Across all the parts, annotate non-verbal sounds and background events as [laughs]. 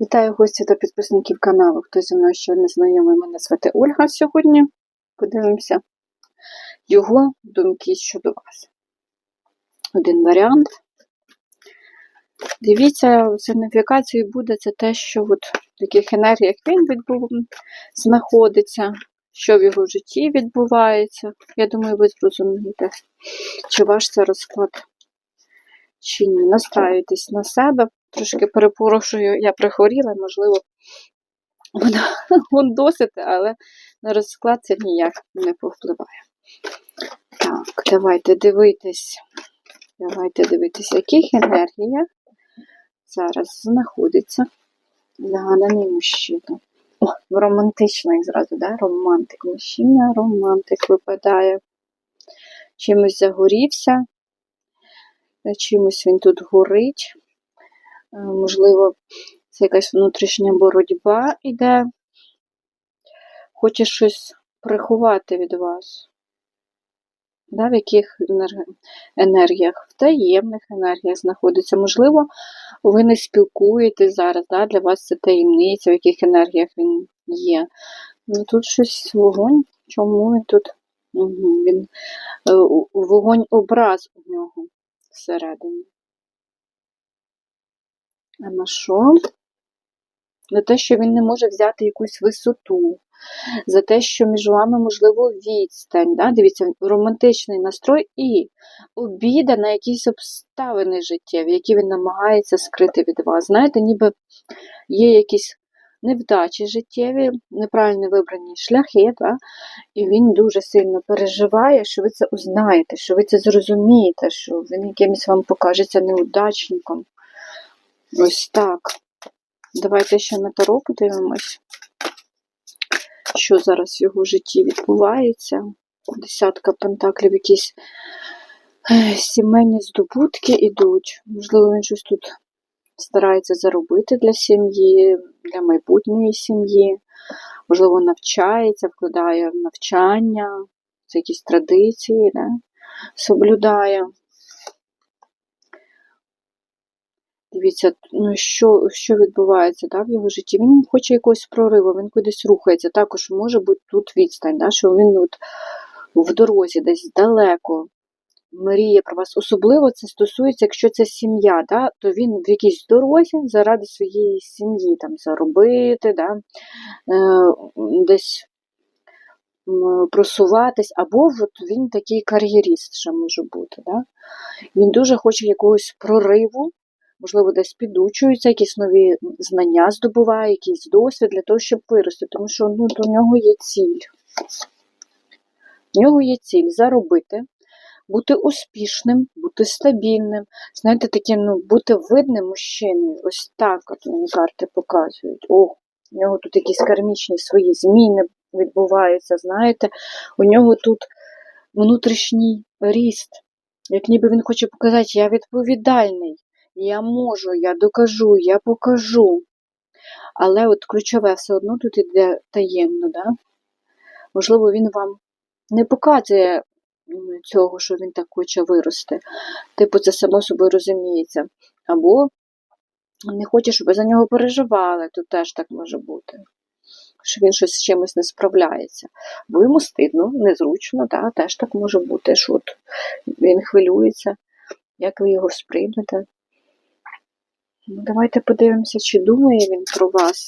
Вітаю гостів та підписників каналу. Хто зі мною ще не знайомий, мене звати Ольга сьогодні. Подивимося його думки щодо вас. Один варіант. Дивіться, сигніфікацією буде це те, що от в яких енергіях він відбув, знаходиться, що в його житті відбувається. Я думаю, ви зрозумієте, чи ваш це розклад, чи ні. Настраюйтесь на себе. Трошки перепрошую, я прихворіла, можливо, вона [laughs] досить, але на розклад це ніяк не повпливає. Так, давайте дивитись. Давайте дивитись, яких енергіях зараз знаходиться загаданий мужчина. О, романтичний зразу, да? Романтик. Мужчина, романтик випадає. Чимось загорівся, чимось він тут горить. Е, Можливо, це якась внутрішня боротьба іде. Хоче щось приховати від вас. Да, в яких енергіях? В таємних енергіях знаходиться. Можливо, ви не спілкуєтесь зараз, да, для вас це таємниця, в яких енергіях він є. Ну, тут щось вогонь. Чому він тут? Угу, він, е, вогонь образ у нього всередині. А на що? На те, що він не може взяти якусь висоту, за те, що між вами, можливо, відстань. Да? Дивіться, романтичний настрой і обіда на якісь обставини життєві, які він намагається скрити від вас. Знаєте, ніби є якісь невдачі життєві, неправильно вибрані шляхи, да? і він дуже сильно переживає, що ви це узнаєте, що ви це зрозумієте, що він якимось вам покажеться неудачником. Ось так. Давайте ще на таро подивимось, що зараз в його житті відбувається. Десятка пентаклів, якісь сімейні здобутки ідуть. Можливо, він щось тут старається заробити для сім'ї, для майбутньої сім'ї. Можливо, навчається, вкладає в навчання, це якісь традиції, да? соблюдає. Дивіться, ну, що, що відбувається да, в його житті. Він хоче якогось прориву, він кудись рухається. Також може бути тут відстань, да, що він от в дорозі, десь далеко мріє про вас. Особливо це стосується, якщо це сім'я, да, то він в якійсь дорозі заради своєї сім'ї, там заробити, да, е, десь просуватись, або от він такий кар'єріст ще може бути. Да? Він дуже хоче якогось прориву, можливо, десь підучується, якісь нові знання здобуває, якийсь досвід для того, щоб вирости, тому що ну, у нього є ціль. У нього є ціль заробити, бути успішним, бути стабільним, знаєте, таким, ну, бути видним мужчиною. Ось так от мені карти показують. О, у нього тут якісь кармічні свої зміни відбуваються, знаєте, у нього тут внутрішній ріст. Як ніби він хоче показати, я відповідальний, я можу, я докажу, я покажу. Але от ключове все одно тут іде таємно, да? Можливо, він вам не показує цього, що він так хоче вирости. Типу, це само собою розуміється. Або не хоче, щоб ви за нього переживали, тут теж так може бути. Що він щось з чимось не справляється. Бо йому стидно, незручно, да? теж так може бути, що от він хвилюється, як ви його сприймете. Давайте подивимося, чи думає він про вас.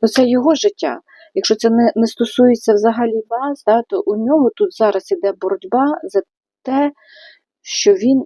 Оце його життя. Якщо це не, не стосується взагалі вас, да, то у нього тут зараз іде боротьба за те, що він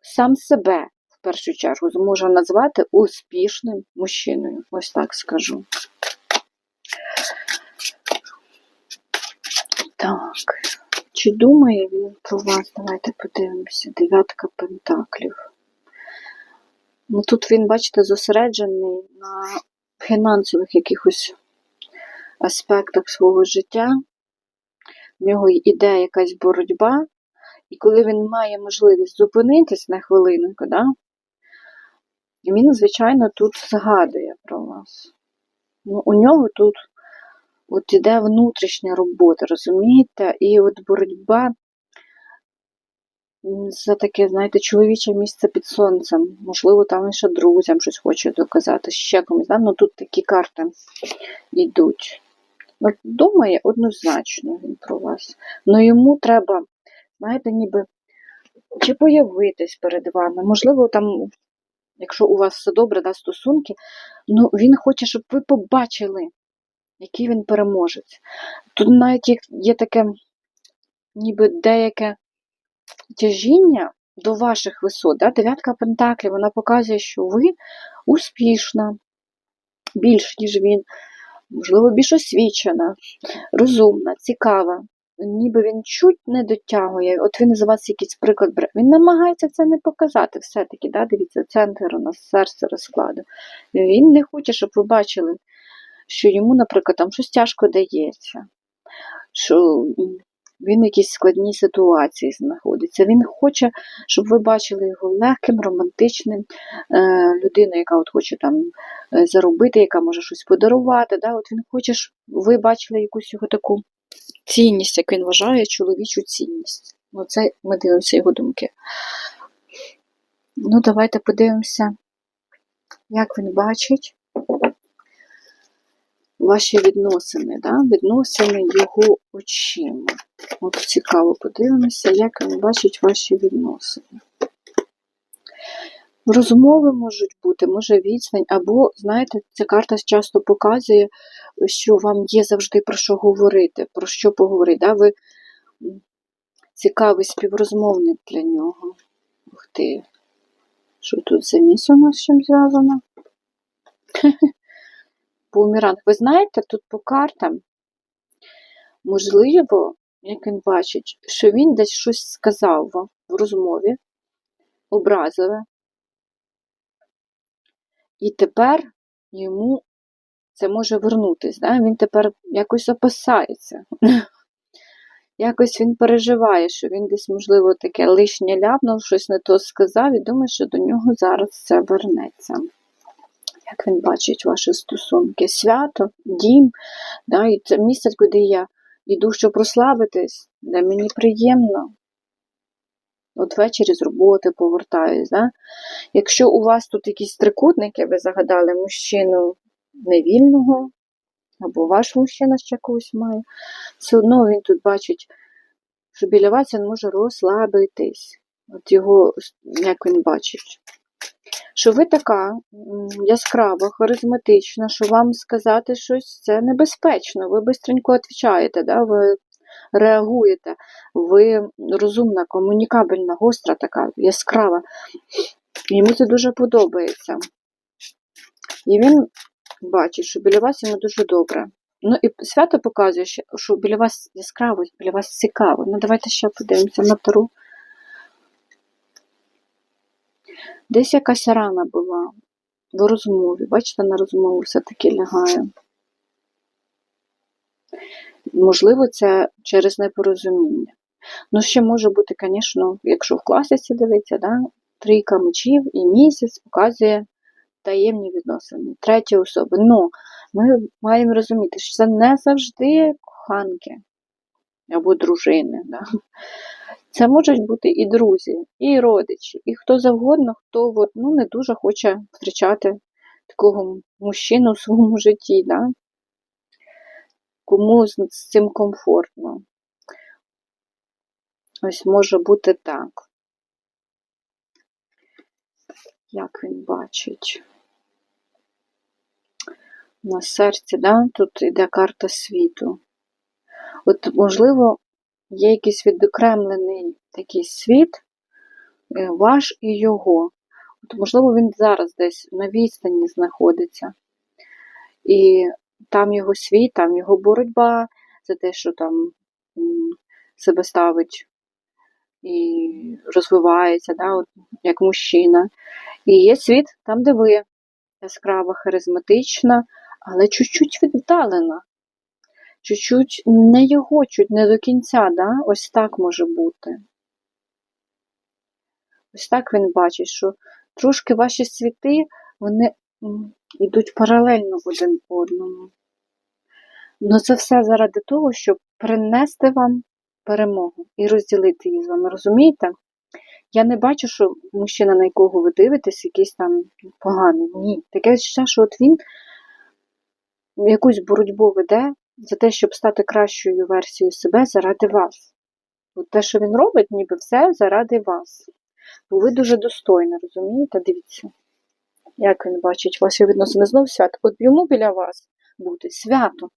сам себе в першу чергу зможе назвати успішним мужчиною. Ось так скажу. Так. Чи думає він про вас? Давайте подивимося. Дев'ятка пентаклів. Ну тут він, бачите, зосереджений на фінансових якихось аспектах свого життя. В нього іде якась боротьба, і коли він має можливість зупинитись на хвилинку, да, він, звичайно, тут згадує про вас. Ну, у нього тут от іде внутрішня робота, розумієте? І от боротьба за таке, знаєте, чоловіче місце під сонцем. Можливо, там ще друзям щось хоче доказати, ще комусь. Да? Ну тут такі карти йдуть. Ну, думає однозначно він про вас. Ну йому треба, знаєте, ніби чи появитись перед вами. Можливо, там, якщо у вас все добре, да, стосунки, ну він хоче, щоб ви побачили, який він переможець. Тут навіть є таке, ніби деяке тяжіння до ваших висот. Да? Дев'ятка пентаклів, вона показує, що ви успішна, більш, ніж він, можливо, більш освічена, розумна, цікава. Ніби він чуть не дотягує, от він з вас якийсь приклад бере. Він намагається це не показати все-таки, да? дивіться, центр у нас серце розкладу. Він не хоче, щоб ви бачили, що йому, наприклад, там щось тяжко дається, що він в якійсь складній ситуації знаходиться. Він хоче, щоб ви бачили його легким, романтичним, е, людиною, яка от хоче там е, заробити, яка може щось подарувати. Да? От він хоче, щоб ви бачили якусь його таку цінність, як він вважає, чоловічу цінність. Ну, ми дивимося його думки. Ну, давайте подивимося, як він бачить ваші відносини, да? відносини його очима. От цікаво подивимося, як він бачить ваші відносини. Розмови можуть бути, може відстань, або, знаєте, ця карта часто показує, що вам є завжди про що говорити, про що поговорити. Да? Ви цікавий співрозмовник для нього. Ух ти. Що тут за місць у нас з чим зв'язано? [laughs] Бумеранг. Ви знаєте, тут по картам, можливо, як він бачить, що він десь щось сказав вам в розмові, образове, і тепер йому це може вернутись. Да? Він тепер якось опасається. [laughs] Якось він переживає, що він десь, можливо, таке лишнє ляпнув, щось не то сказав, і думає, що до нього зараз це вернеться. Як він бачить ваші стосунки? Свято, дім, да? і це місце, куди я йду, щоб розслабитись, де мені приємно. От ввечері з роботи повертаюсь. Да? Якщо у вас тут якісь трикутники, ви загадали мужчину невільного, або ваш мужчина ще когось має, все одно він тут бачить, що біля вас він може розслабитись. От його, як він бачить. Що ви така яскрава, харизматична, що вам сказати щось це небезпечно. Ви бистренько відповідаєте, да? ви реагуєте, ви розумна, комунікабельна, гостра така, яскрава. Йому це дуже подобається. І він бачить, що біля вас йому дуже добре. Ну і свято показує, що- біля вас яскраво, біля вас цікаво. Ну давайте ще подивимося на втору. Десь якась рана була в розмові. Бачите, на розмову все-таки лягає. Можливо, це через непорозуміння. Ну, ще може бути, звісно, якщо в класиці дивиться, да, трійка мечів і місяць показує таємні відносини, треті особи. Ну, ми маємо розуміти, що це не завжди коханки або дружини. Да. Це можуть бути і друзі, і родичі, і хто завгодно, хто от, ну, не дуже хоче втрачати такого мужчину в своєму житті. Да. Кому з цим комфортно. Ось може бути так. Як він бачить? На серці, да? тут йде карта світу. От, можливо, є якийсь відокремлений такий світ, е, ваш і його. От, можливо, він зараз десь на відстані знаходиться. І там його світ, там його боротьба за те, що там себе ставить і розвивається, да, от, як мужчина. І є світ там, де ви яскрава, харизматична, але чуть-чуть віддалена. Чуть-чуть не його, чуть не до кінця, да? ось так може бути. Ось так він бачить, що трошки ваші світи, вони йдуть паралельно один по одному. Ну це все заради того, щоб принести вам перемогу і розділити її з вами, розумієте? Я не бачу, що мужчина, на якого ви дивитесь, якийсь там поганий. Ні. Таке відчуття, що от він якусь боротьбу веде за те, щоб стати кращою версією себе заради вас. От те, що він робить, ніби все заради вас. Бо ви дуже достойні, розумієте? Дивіться, як він бачить ваші відносини знов свято. От йому біля вас бути свято.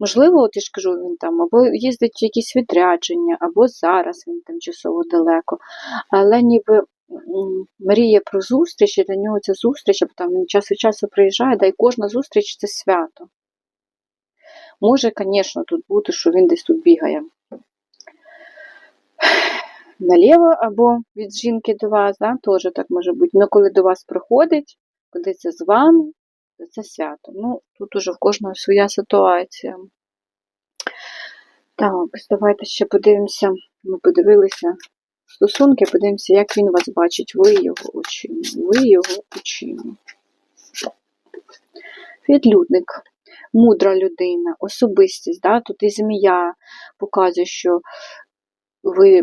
Можливо, от я ж кажу, він там або їздить в якісь відрядження, або зараз він тимчасово далеко. Але ніби мріє про зустріч, і для нього ця зустріч, або там він час від часу приїжджає, да і кожна зустріч це свято. Може, звісно, тут бути, що він десь тут бігає наліво або від жінки до вас, да, теж так може бути. Ну, коли до вас приходить, це з вами, то це свято. Ну, тут уже в кожного своя ситуація. Так, давайте ще подивимося. Ми подивилися стосунки, подивимося, як він вас бачить, ви його очима. Ви його очима. Відлюдник, мудра людина, особистість, да? тут і змія показує, що ви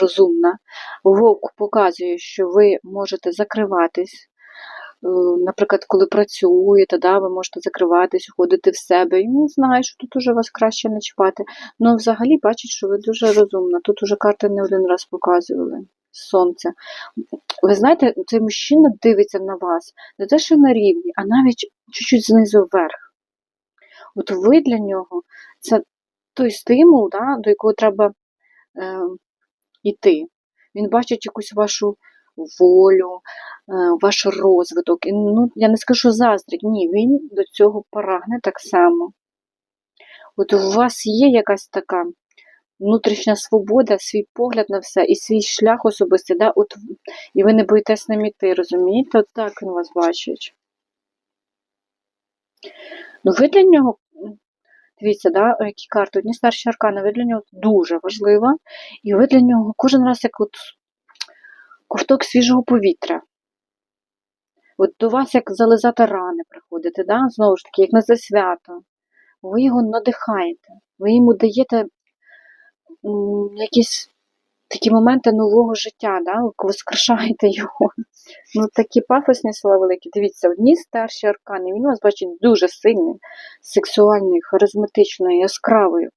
розумна. Вовк показує, що ви можете закриватись. Е, Наприклад, коли працюєте, да, ви можете закриватись, уходити в себе. І він знає, що тут уже вас краще не чіпати. Ну, взагалі бачить, що ви дуже розумна. Тут уже карти не один раз показували. Сонце. Ви знаєте, цей мужчина дивиться на вас не те, що на рівні, а навіть чуть-чуть знизу вверх. От ви для нього це той стимул, да, до якого треба е, йти. Він бачить якусь вашу волю, е, ваш розвиток. І, ну, я не скажу заздрить, ні, він до цього прагне так само. От у вас є якась така внутрішня свобода, свій погляд на все і свій шлях особистий, да? От, і ви не боїтесь ним іти, розумієте? От так він вас бачить. Ну, ви для нього, дивіться, да, які карти, одні старші аркани, ви для нього дуже важлива, і ви для нього кожен раз як от ковток свіжого повітря. От до вас як зализати рани приходите, да? знову ж таки, як на це свято. Ви його надихаєте, ви йому даєте якісь такі моменти нового життя, да? воскрешаєте його. Ну, такі пафосні слова великі. Дивіться, одні старші аркани, він вас бачить дуже сильним, сексуальною, харизматичною, яскравою.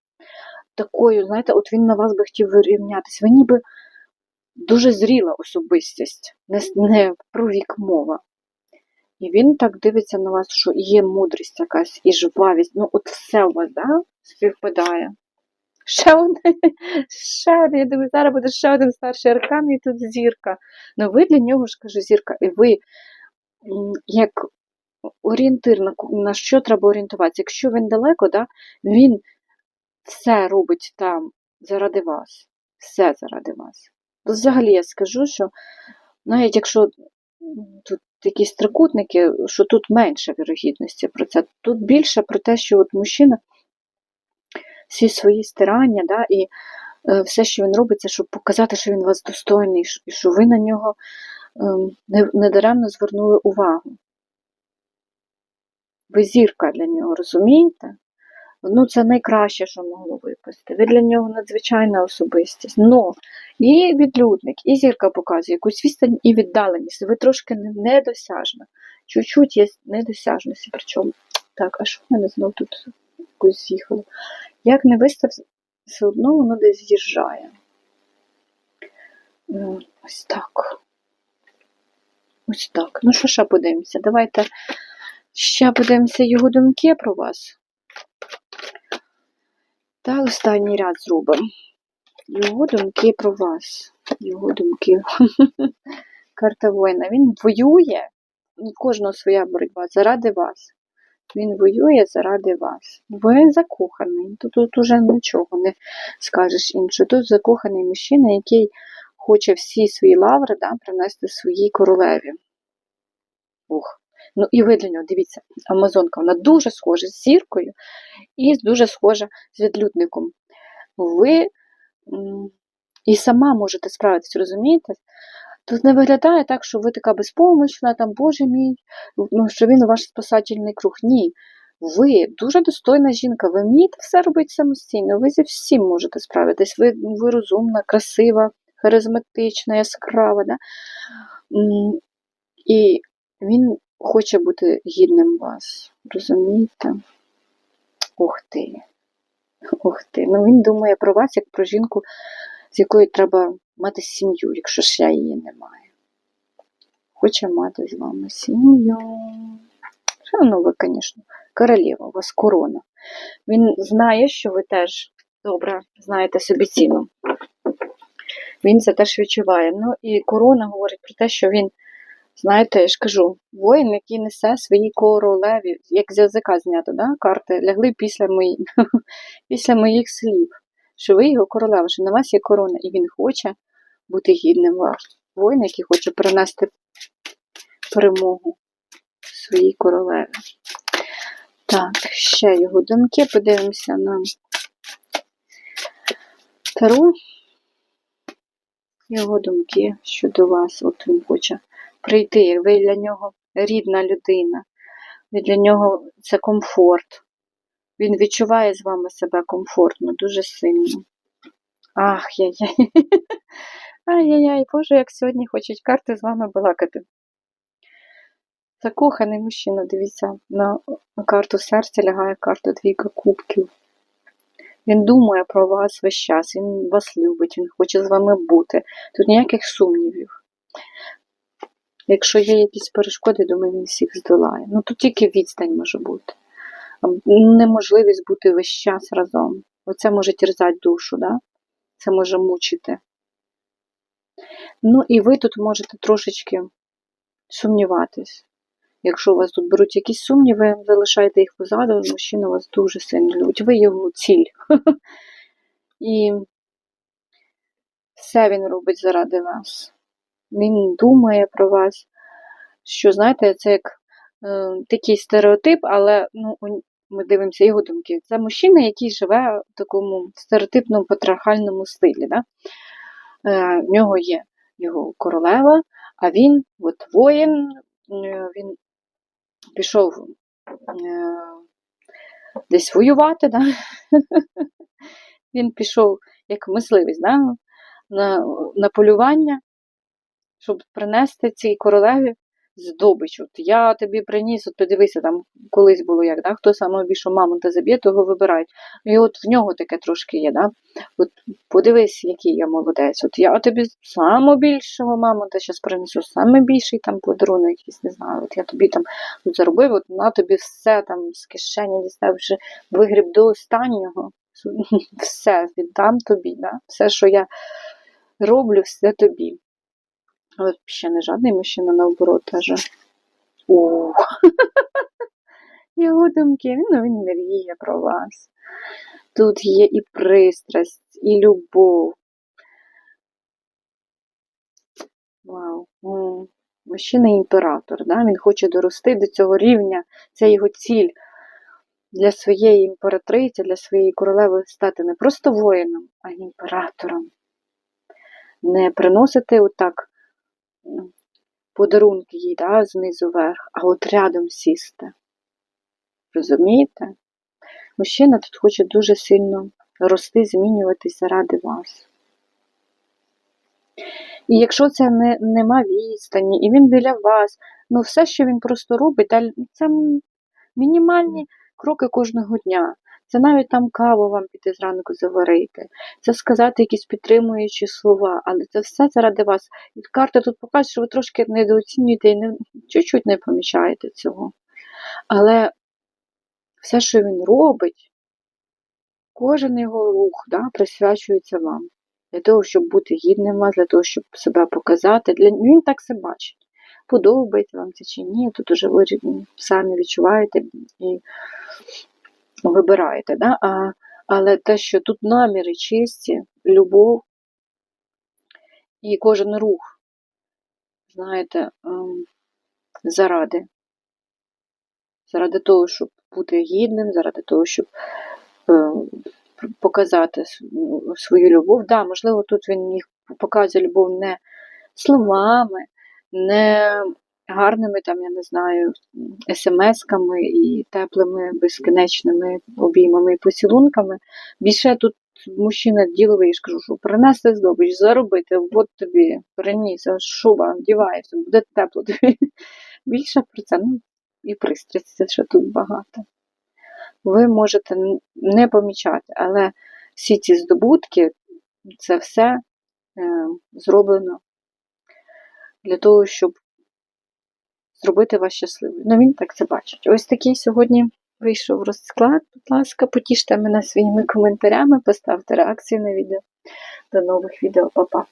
Такою, знаєте, от він на вас би хотів вирівнятися. Ви ніби дуже зріла особистість, не, не про вік мова. І він так дивиться на вас, що є мудрість якась і жвавість. Ну, от все у вас, да, співпадає. Ще один, ще один, я думаю, зараз буде ще один старший аркан, і тут зірка. Ну, ви для нього ж кажу, зірка, і ви як орієнтир, на, що треба орієнтуватися. Якщо він далеко, да, він все робить там заради вас. Все заради вас. Взагалі я скажу, що навіть якщо тут якісь трикутники, що тут менше вірогідності про це, тут більше про те, що от мужчина всі свої старання, да, і е, все, що він робить, це щоб показати, що він вас достойний, і що ви на нього ем, недаремно звернули увагу. Ви зірка для нього, розумієте? Ну, це найкраще, що могло випасти. Ви для нього надзвичайна особистість. Но і відлюдник, і зірка показує якусь відстань і віддаленість. Ви трошки не- недосяжна. Чуть-чуть є недосяжності. Причому. Так, а що в мене знов тут якось з'їхало? Як не вистав, все одно воно десь з'їжджає. Ну, Ось так. Ось так. Ну що ще подивимося? Давайте ще подивимося його думки про вас. Та останній ряд зробимо. Його думки про вас. Його думки. [laughs] Карта воїна. Він воює. Кожного своя боротьба заради вас. Він воює заради вас. Ви закоханий. Тут, тут уже нічого не скажеш іншого. Тут закоханий мужчина, який хоче всі свої лаври да, принести своїй королеві. Ух. Ну і ви для нього, дивіться, Амазонка, вона дуже схожа з зіркою і дуже схожа з відлюдником. Ви і сама можете справитись, розумієте? Тут не виглядає так, що ви така безпомощна, там, Боже мій, ну, що він ваш спасательний круг. Ні. Ви дуже достойна жінка, ви вмієте все робити самостійно, ви зі всім можете справитись. Ви, ви розумна, красива, харизматична, яскрава, да? І він хоче бути гідним вас. Розумієте? Ух ти. Ух ти. Ну він думає про вас як про жінку, з якою треба мати сім'ю, якщо ще її немає. Хоче мати з вами сім'ю. Все одно ви, звісно, королева, у вас корона. Він знає, що ви теж добре знаєте собі ціну. Він це теж відчуває. Ну і корона говорить про те, що він, знаєте, я ж кажу, воїн, який несе свої королеві, як з язика знято, да? карти лягли після, мої, [laughs] після моїх слів, що ви його королева, що на вас є корона, і він хоче бути гідним вас. Воїн, який хоче принести перемогу своїй королеві. Так, ще його думки, подивимося на Таро. Його думки щодо вас. От він хоче прийти. Ви для нього рідна людина. Ви для нього це комфорт. Він відчуває з вами себе комфортно, дуже сильно. Ах, яй-яй. [laughs] Ай-яй-яй, Боже, як сьогодні хочуть карти з вами балакати. Закоханий мужчина, дивіться, на карту серця лягає карта двійка кубків. Він думає про вас весь час, він вас любить, він хоче з вами бути. Тут ніяких сумнівів. Якщо є якісь перешкоди, думаю, він всіх здолає. Ну тут тільки відстань може бути. Неможливість бути весь час разом. Оце може терзати душу, да? це може мучити. Ну і ви тут можете трошечки сумніватись. Якщо у вас тут беруть якісь сумніви, залишайте їх позаду, мужчина вас дуже сильно любить. Ви його ціль. [laughs] І все він робить заради вас. Він думає про вас. Що, знаєте, це як такий стереотип, але ну, ми дивимося його думки. Це мужчина, який живе в такому стереотипному патріархальному стилі. Да? Е, в нього є його королева, а він, от воїн, е, він пішов е, десь воювати, да? [laughs] він пішов як мисливець да? на, на полювання, щоб принести цій королеві здобич. От я тобі приніс, от подивися, там колись було як, да? хто саме більше мамонта заб'є, того вибирають. І от в нього таке трошки є. Да? От подивись, який я молодець. От я тобі саме більшого мамонта зараз принесу, саме більший там подарунок якийсь, не знаю. От я тобі там тут заробив, от на тобі все там з кишені дістав вже вигріб до останнього. [laughs] Все віддам тобі, да? все, що я роблю, все тобі. Але ще не жадний мужчина наоборот каже. О, [laughs] його думки, ну він мріє про вас. Тут є і пристрасть, і любов. Вау. Мужчина імператор, да? він хоче дорости до цього рівня, це його ціль для своєї імператриці, для своєї королеви стати не просто воїном, а імператором. Не приносити отак подарунки їй да, знизу вверх, а от рядом сісти. Розумієте? Мужчина тут хоче дуже сильно рости, змінюватись заради вас. І якщо це не, нема відстані, і він біля вас, ну все, що він просто робить, це мінімальні кроки кожного дня. Це навіть там каву вам піти зранку заварити, це сказати якісь підтримуючі слова, але це все заради вас. І карта тут покаже, що ви трошки недооцінюєте і не, чуть-чуть не помічаєте цього. Але все, що він робить, кожен його рух да, присвячується вам. Для того, щоб бути гідним вас, для того, щоб себе показати. Для... Він так себе бачить. Подобається вам це чи ні, тут уже ви самі відчуваєте і вибираєте. Да? А, але те, що тут наміри чисті, любов і кожен рух, знаєте, ем, заради. Заради того, щоб бути гідним, заради того, щоб е, показати ну, свою любов. Да, можливо, тут він їх показує любов не словами, не гарними, там, я не знаю, смс-ками і теплими безкінечними обіймами і поцілунками. Більше тут мужчина діловий, я ж кажу, що принести здобич, заробити, от тобі приніс, шуба, вдіваєшся, буде тепло тобі. [laughs] Більше про це, ну, і пристрасті ще тут багато. Ви можете не помічати, але всі ці здобутки, це все е, зроблено для того, щоб зробити вас щасливим. Ну, він так це бачить. Ось такий сьогодні вийшов розклад. Будь ласка, потіште мене своїми коментарями, поставте реакцію на відео. До нових відео, Па-па.